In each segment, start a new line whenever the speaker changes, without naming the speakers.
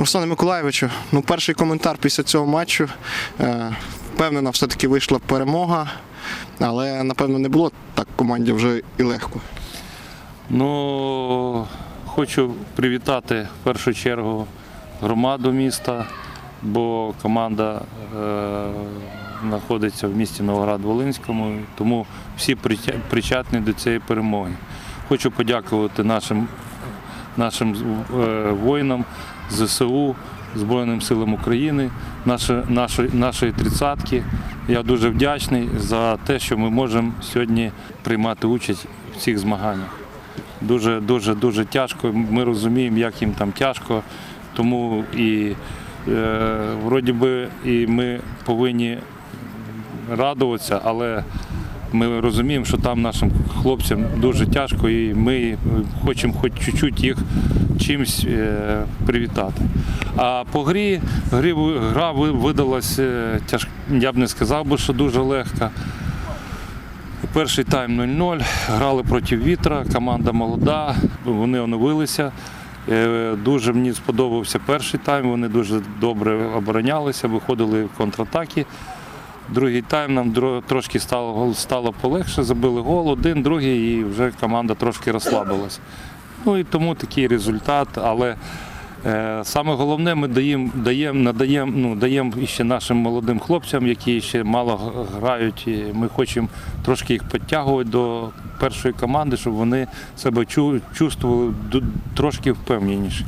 Руслане Миколаєвичу, ну перший коментар після цього матчу. Е, Впевнена, все-таки вийшла перемога, але напевно не було так команді вже і легко.
Ну, хочу привітати в першу чергу громаду міста, бо команда е, знаходиться в місті Новоград-Волинському, тому всі причетні до цієї перемоги. Хочу подякувати нашим, нашим е, воїнам ЗСУ, Збройним силам України, нашої тридцятки. Я дуже вдячний за те, що ми можемо сьогодні приймати участь в цих змаганнях дуже дуже дуже тяжко. Ми розуміємо, як їм там тяжко. Тому і е, вроді би і ми повинні радуватися, але ми розуміємо, що там нашим хлопцям дуже тяжко, і ми хочемо хоч чуть-чуть їх чимось е, привітати. А по грі, гра ви- видалась е, тяж, я б не сказав би, що дуже легка. Перший тайм 0-0, грали проти вітра, команда молода, вони оновилися. Е, Дуже мені сподобався перший тайм, вони дуже добре оборонялися, виходили в контратаки. Другий тайм нам трошки стало, стало полегше, забили гол, один, другий, і вже команда трошки розслабилась. Ну і тому такий результат. Але е, саме головне, ми даємо, даємо, надаємо, ну, даємо ще нашим молодим хлопцям, які ще мало грають. І ми хочемо трошки їх підтягувати до першої команди, щоб вони себе чу, чувствували трошки впевненіше.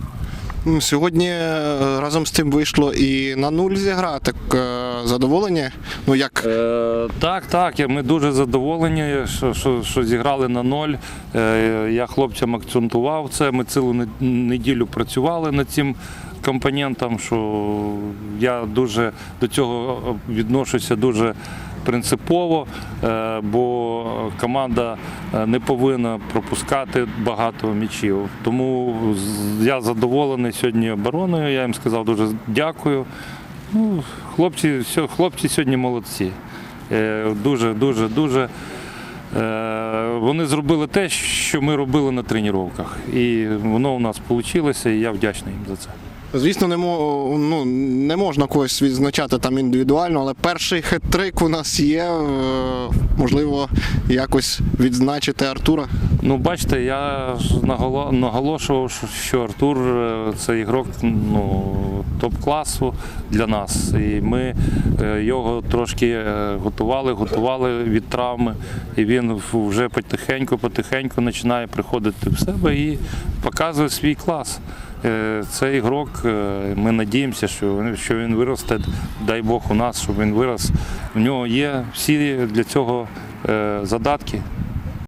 Ну, Сьогодні е, разом з тим вийшло і на нуль зіграти. Так, е, задоволені? Ну як
Е, так, так, ми дуже задоволені, що, що, що зіграли на ноль. Е, я хлопцям акцентував це. Ми цілу неділю працювали над цим компонентом, що я дуже до цього відношуся дуже принципово, е, бо команда е, не повинна пропускати багато м'ячів. Тому я задоволений сьогодні обороною. Я їм сказав дуже дякую. Ну, хлопці, все, хлопці сьогодні молодці. Е, Дуже, дуже, дуже. Вони зробили те, що ми робили на тренуваннях. І воно у нас вийшло, і я вдячний їм за це.
Звісно, не ну, не можна когось відзначати там індивідуально, але перший хет-трик у нас є. е, Можливо, якось відзначити Артура.
Ну, бачите, я наголошував, що- Артур е, це ігрок ну, топ-класу для нас. І ми е, його трошки готували, готували від травми. І він вже потихеньку, потихеньку починає приходити в себе і показує свій клас. Е, Це ігрок, е, ми надіємося, що він, виросте, дай Бог у нас, щоб він вирос. В нього є всі для цього е, задатки.